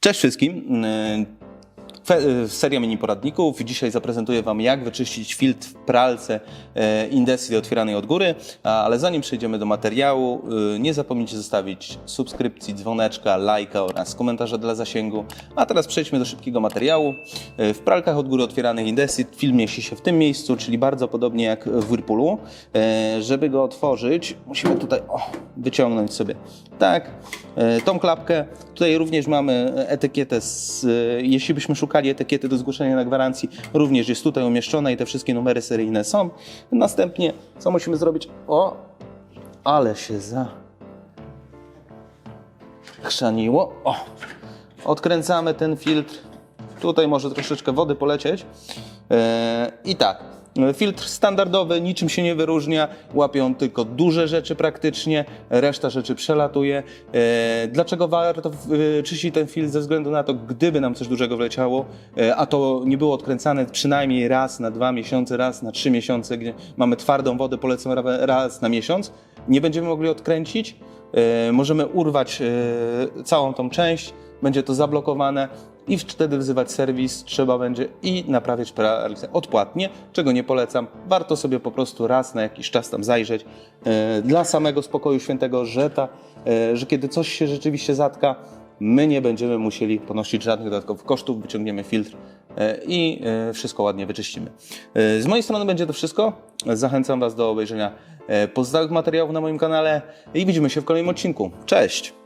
Cześć wszystkim. Yy, Seria mini poradników. Dzisiaj zaprezentuję Wam, jak wyczyścić filtr w pralce yy, Indesy otwieranej od góry. Ale zanim przejdziemy do materiału, yy, nie zapomnijcie zostawić subskrypcji, dzwoneczka, lajka oraz komentarza dla zasięgu. A teraz przejdźmy do szybkiego materiału. Yy, W pralkach od góry otwieranych Indesy film mieści się w tym miejscu, czyli bardzo podobnie jak w Whirlpoolu. Yy, Żeby go otworzyć, musimy tutaj o, wyciągnąć sobie tak e, tą klapkę. Tutaj również mamy etykietę, z, e, jeśli byśmy szukali etykiety do zgłoszenia na gwarancji, również jest tutaj umieszczona i te wszystkie numery seryjne są. Następnie, co musimy zrobić? O, ale się za... chrzaniło. O, odkręcamy ten filtr. Tutaj może troszeczkę wody polecieć. E, I tak, filtr standardowy, niczym się nie wyróżnia, łapią tylko duże rzeczy praktycznie, reszta rzeczy przelatuje. E, Dlaczego warto e, czyścić ten filtr? Ze względu na to, gdyby nam coś dużego wleciało, e, a to nie było odkręcane przynajmniej raz na dwa miesiące, raz na trzy miesiące, gdzie mamy twardą wodę, polecam ra- raz na miesiąc, nie będziemy mogli odkręcić, możemy urwać całą tą część, będzie to zablokowane i wtedy wzywać serwis trzeba będzie i naprawiać pralkę odpłatnie, czego nie polecam. Warto sobie po prostu raz na jakiś czas tam zajrzeć e, dla samego spokoju świętego, że, ta, e, że kiedy coś się rzeczywiście zatka, my nie będziemy musieli ponosić żadnych dodatkowych kosztów, wyciągniemy filtr e, i wszystko ładnie wyczyścimy. Z mojej strony będzie to wszystko. Zachęcam Was do obejrzenia pozostałych materiałów na moim kanale i widzimy się w kolejnym odcinku. Cześć!